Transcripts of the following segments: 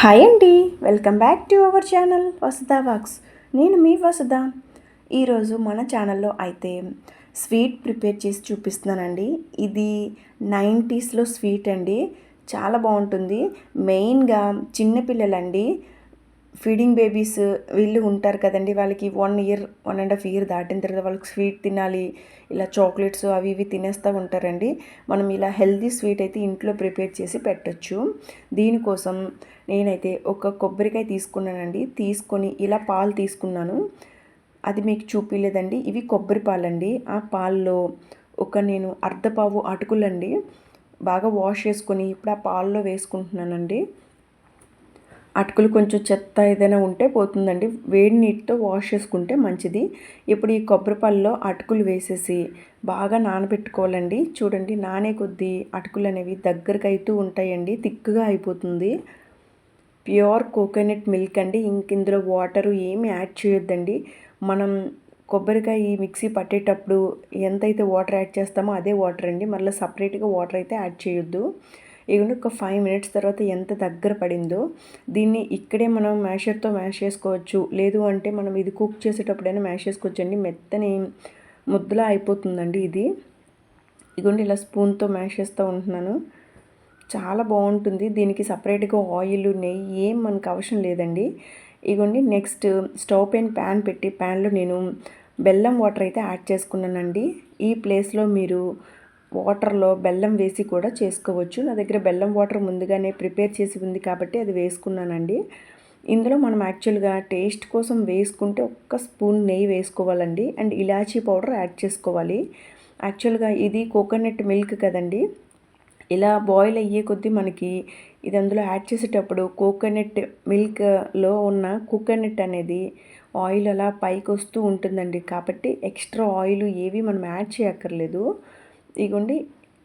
Hi అండి welcome back to our channel Vasudha wax. నేను మీ వసుధ. ఈరోజు మన ఛానల్లో అయితే స్వీట్ ప్రిపేర్ చేసి చూపిస్తున్నానండి. ఇది నైంటీస్లో స్వీట్ అండి. చాలా బాగుంటుంది. మెయిన్గా చిన్నపిల్లలండి. ఫీడింగ్ బేబీస్ వీళ్ళు ఉంటారు కదండి వాళ్ళకి one year one and half year దాటిన తర్వాత వాళ్ళకి స్వీట్ తినాలి ఇలా చాక్లెట్స్ అవి ఇవి తినేస్తూ ఉంటారండి. మనం ఇలా హెల్దీ స్వీట్ అయితే ఇంట్లో ప్రిపేర్ చేసి పెట్టచ్చు. దీనికోసం నేనైతే ఒక కొబ్బరికాయ తీసుకున్నానండి. తీసుకొని ఇలా పాలు తీసుకున్నాను. అది మీకు చూపించలేదండి ఇవి కొబ్బరి పాలండి. ఆ పాల్లో ఒక నేను అర్ధపావు అటుకులండి. బాగా వాష్ చేసుకొని ఇప్పుడు ఆ పాల్లో వేసుకుంటున్నానండి. అటుకులు కొంచెం చెత్త ఏదైనా ఉంటే పోతుందండి. వేడి నీటితో వాష్ చేసుకుంటే మంచిది. ఇప్పుడు ఈ కొబ్బరిపాలలో అటుకులు వేసేసి బాగా నానబెట్టుకోవాలండి. చూడండి నానే కొద్దీ అటుకులు అనేవి దగ్గరకు అవుతూ ఉంటాయండి. థిక్గా అయిపోతుంది. ప్యూర్ కోకోనట్ మిల్క్ అండి. ఇంక ఇందులో వాటరు ఏమి యాడ్ చేయొద్దండి. మనం కొబ్బరికాయ ఈ మిక్సీ పట్టేటప్పుడు ఎంతైతే వాటర్ యాడ్ చేస్తామో అదే వాటర్ అండి. మళ్ళీ సపరేట్గా వాటర్ అయితే యాడ్ చేయొద్దు. ఈవెన్ ఒక ఫైవ్ మినిట్స్ తర్వాత ఎంత దగ్గర పడిందో దీన్ని ఇక్కడే మనం మ్యాషర్తో మ్యాష్ చేసుకోవచ్చు. లేదు అంటే మనం ఇది కుక్ చేసేటప్పుడైనా మ్యాష్ చేసుకోవచ్చు అండి మెత్తని ముద్దలా అయిపోతుందండి ఇది. ఇదిగోండి ఇలా స్పూన్తో మ్యాష్ చేస్తూ ఉంటున్నాను. చాలా బాగుంటుంది. దీనికి సపరేట్గా ఆయిల్ నెయ్యి ఏం మనకు అవసరం లేదండి. ఇగోండి నెక్స్ట్ స్టవ్ పైన ప్యాన్ పెట్టి ప్యాన్లో నేను బెల్లం వాటర్ అయితే యాడ్ చేసుకున్నానండి. ఈ ప్లేస్లో మీరు వాటర్లో బెల్లం వేసి కూడా చేసుకోవచ్చు. నా దగ్గర బెల్లం వాటర్ ముందుగానే ప్రిపేర్ చేసి ఉంది కాబట్టి అది వేసుకున్నానండి. ఇందులో మనం యాక్చువల్గా టేస్ట్ కోసం వేసుకుంటే ఒక్క స్పూన్ నెయ్యి వేసుకోవాలండి. అండ్ ఇలాచీ పౌడర్ యాడ్ చేసుకోవాలి. యాక్చువల్గా ఇది కోకోనట్ మిల్క్ కదండి. ఇలా బాయిల్ అయ్యే కొద్దీ మనకి ఇది అందులో యాడ్ చేసేటప్పుడు కోకోనట్ మిల్క్లో ఉన్న కోకోనట్ అనేది ఆయిల్ అలా పైకి వస్తూ ఉంటుందండి. కాబట్టి ఎక్స్ట్రా ఆయిల్ ఏవి మనం యాడ్ చేయక్కర్లేదు. ఇగోండి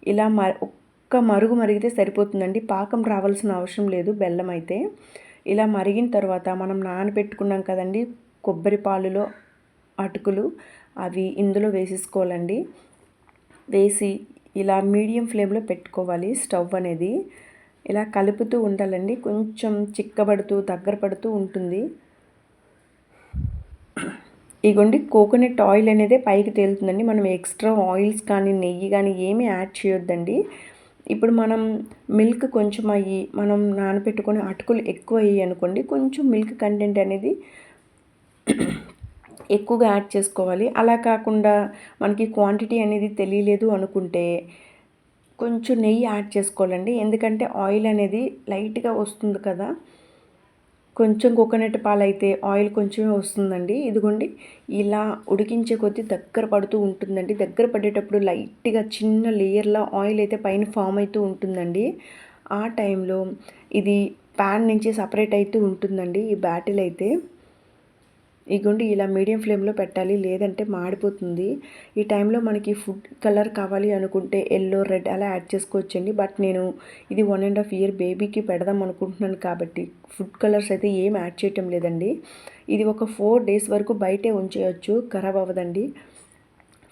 ఇలా మ ఒక్క మరుగు మరిగితే సరిపోతుందండి. పాకం రావాల్సిన అవసరం లేదు బెల్లం అయితే. ఇలా మరిగిన తర్వాత మనం నానబెట్టుకున్నాం కదండి కొబ్బరి పాలులో అటుకులు అవి ఇందులో వేసేసుకోవాలండి. వేసి ఇలా మీడియం ఫ్లేమ్లో పెట్టుకోవాలి స్టవ్ అనేది. ఇలా కలుపుతూ ఉండాలండి. కొంచెం చిక్కబడుతూ దగ్గర పడుతూ ఉంటుంది. ఇగోండి కోకోనట్ ఆయిల్ అనేది పైకి తేలుతుందండి. మనం ఎక్స్ట్రా ఆయిల్స్ కానీ నెయ్యి కానీ ఏమీ యాడ్ చేయొద్దండి. ఇప్పుడు మనం మిల్క్ కొంచెం అయ్యి మనం నానబెట్టుకొని అటుకులు ఎక్కువ అయ్యి అనుకోండి కొంచెం మిల్క్ కంటెంట్ అనేది ఎక్కువగా యాడ్ చేసుకోవాలి. అలా కాకుండా మనకి క్వాంటిటీ అనేది తెలియలేదు అనుకుంటే కొంచెం నెయ్యి యాడ్ చేసుకోవాలండి. ఎందుకంటే ఆయిల్ అనేది లైట్గా వస్తుంది కదా. కొంచెం కోకోనట్ పాలు అయితే ఆయిల్ కొంచెమే వస్తుందండి. ఇదిగోండి ఇలా ఉడికించే కొద్దీ దగ్గర పడుతూ ఉంటుందండి. దగ్గర పడేటప్పుడు లైట్గా చిన్న లేయర్లా ఆయిల్ అయితే పైన ఫామ్ అవుతూ ఉంటుందండి. ఆ టైంలో ఇది ప్యాన్ నుంచి సపరేట్ అవుతూ ఉంటుందండి ఈ బ్యాటిల్ అయితే. ఇగోండి ఇలా మీడియం ఫ్లేమ్లో పెట్టాలి లేదంటే మాడిపోతుంది. ఈ టైంలో మనకి ఫుడ్ కలర్ కావాలి అనుకుంటే ఎల్లో రెడ్ అలా యాడ్ చేసుకోవచ్చండి. బట్ నేను ఇది వన్ అండ్ హాఫ్ ఇయర్ బేబీకి పెడదాం అనుకుంటున్నాను కాబట్టి ఫుడ్ కలర్స్ అయితే ఏం యాడ్ చేయటం లేదండి. ఇది ఒక ఫోర్ డేస్ వరకు బయటే ఉంచేయచ్చు ఖరాబ్ అవ్వదండి.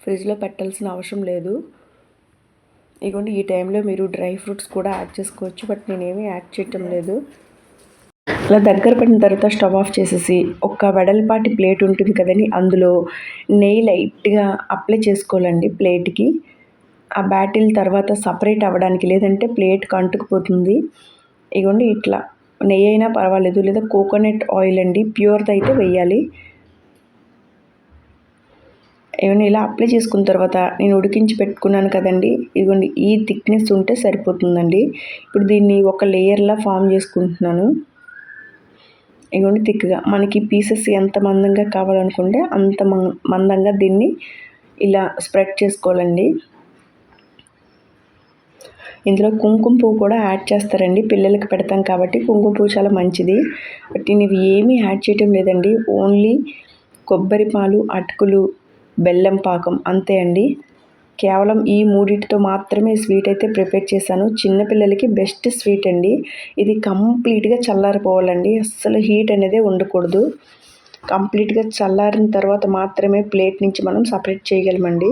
ఫ్రిడ్జ్లో పెట్టాల్సిన అవసరం లేదు. ఇదిగోండి ఈ టైంలో మీరు డ్రై ఫ్రూట్స్ కూడా యాడ్ చేసుకోవచ్చు బట్ నేనేమీ యాడ్ చేయటం లేదు. అలా దగ్గర పడిన తర్వాత స్టవ్ ఆఫ్ చేసేసి ఒక వెడల్పాటి ప్లేట్ ఉంటుంది కదండి అందులో నెయ్యి లైట్గా అప్లై చేసుకోవాలండి ప్లేట్కి. ఆ బ్యాటిల్ తర్వాత సపరేట్ అవ్వడానికి లేదంటే ప్లేట్ కంటుకుపోతుంది. ఇగోండి ఇట్లా నెయ్యి అయినా పర్వాలేదు లేదా కోకోనట్ ఆయిల్ అండి ప్యూర్ది అయితే వేయాలి ఏమైనా ఇలా అప్లై చేసుకున్న తర్వాత నేను ఉడికించి పెట్టుకున్నాను కదండి ఇదిగోండి ఈ థిక్నెస్ ఉంటే సరిపోతుందండి. ఇప్పుడు దీన్ని ఒక లేయర్లా ఫామ్ చేసుకుంటున్నాను. ఇగోండి థిక్గా. మనకి పీసెస్ ఎంత మందంగా కావాలనుకుంటే అంత మందంగా దీన్ని ఇలా స్ప్రెడ్ చేసుకోవాలండి. ఇందులో కుంకుమ పువ్వు కూడా యాడ్ చేస్తారండి. పిల్లలకి పెడతాం కాబట్టి కుంకుమ పువ్వు చాలా మంచిది. బట్ నేను ఇవి ఏమీ యాడ్ చేయటం లేదండి. ఓన్లీ కొబ్బరి పాలు అటుకులు బెల్లం పాకం అంతే అండి. కేవలం ఈ మూడింటితో మాత్రమే స్వీట్ అయితే ప్రిపేర్ చేశాను. చిన్నపిల్లలకి బెస్ట్ స్వీట్ అండి. ఇది కంప్లీట్గా చల్లారిపోవాలండి. అస్సలు హీట్ అనేది ఉండకూడదు. కంప్లీట్గా చల్లారిన తర్వాత మాత్రమే ప్లేట్ నుంచి మనం సపరేట్ చేయగలమండి.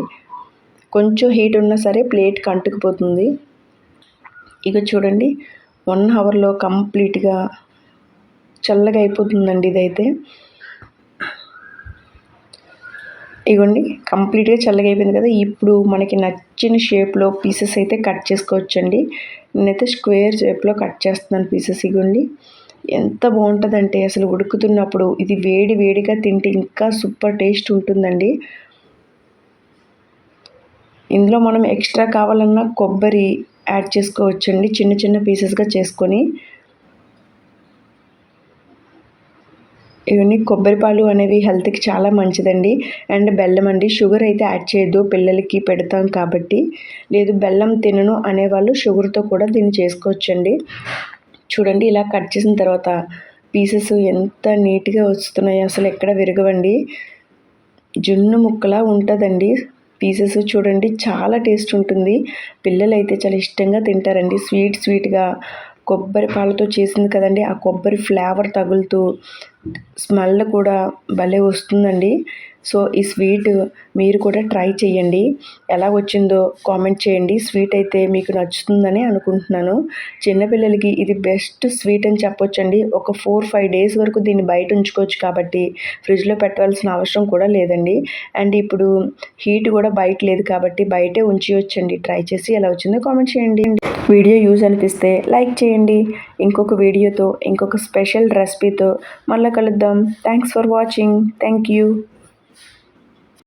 కొంచెం హీట్ ఉన్నా సరే ప్లేట్కి అంటుకుపోతుంది ఇక చూడండి వన్ అవర్లో కంప్లీట్గా చల్లగా అయిపోతుందండి ఇదైతే. ఇగోండి కంప్లీట్గా చల్లగా అయిపోయింది కదా ఇప్పుడు మనకి నచ్చిన షేప్లో పీసెస్ అయితే కట్ చేసుకోవచ్చండి. నేనైతే స్క్వేర్ షేప్లో కట్ చేస్తున్నాను పీసెస్ ఇగోండి. ఎంత బాగుంటుందంటే అసలు ఉడుకుతున్నప్పుడు ఇది వేడి వేడిగా తింటే ఇంకా సూపర్ టేస్ట్ ఉంటుందండి. ఇందులో మనం ఎక్స్ట్రా కావాలన్నా కొబ్బరి యాడ్ చేసుకోవచ్చండి చిన్న చిన్న పీసెస్గా చేసుకొని. ఇవన్నీ కొబ్బరిపాలు అనేవి హెల్త్కి చాలా మంచిదండి. అండ్ బెల్లం అండి షుగర్ అయితే యాడ్ చేయొద్దు పిల్లలకి పెడతాం కాబట్టి. లేదు బెల్లం తినను అనేవాళ్ళు షుగర్తో కూడా దీన్ని చేసుకోవచ్చండి. చూడండి ఇలా కట్ చేసిన తర్వాత పీసెస్ ఎంత నీట్గా వస్తున్నాయో అసలు ఎక్కడ విరగవండి. జున్ను ముక్కలా ఉంటుందండి. పీసెస్ చూడండి చాలా టేస్ట్ ఉంటుంది. పిల్లలు అయితే చాలా ఇష్టంగా తింటారండి. స్వీట్ స్వీట్గా కొబ్బరి పాలతో చేసింది కదండి. ఆ కొబ్బరి ఫ్లేవర్ తగులుతూ స్మెల్ కూడా భలే వస్తుందండి. సో ఈ స్వీట్ మీరు కూడా ట్రై చేయండి ఎలా వచ్చిందో కామెంట్ చేయండి. స్వీట్ అయితే మీకు నచ్చుతుందని అనుకుంటున్నాను. చిన్నపిల్లలకి ఇది బెస్ట్ స్వీట్ అని చెప్పొచ్చండి. ఒక ఫోర్ ఫైవ్ డేస్ వరకు దీన్ని బయట ఉంచుకోవచ్చు కాబట్టి ఫ్రిడ్జ్లో పెట్టవలసిన అవసరం కూడా లేదండి. అండ్ ఇప్పుడు హీట్ కూడా బయట లేదు కాబట్టి బయటే ఉంచివచ్చండి ట్రై చేసి ఎలా వచ్చిందో కామెంట్ చేయండి. వీడియో యూజ్ అనిపిస్తే లైక్ చేయండి. ఇంకొక వీడియోతో ఇంకొక స్పెషల్ రెసిపీతో మళ్ళీ కలుద్దాం. Thanks for watching thank you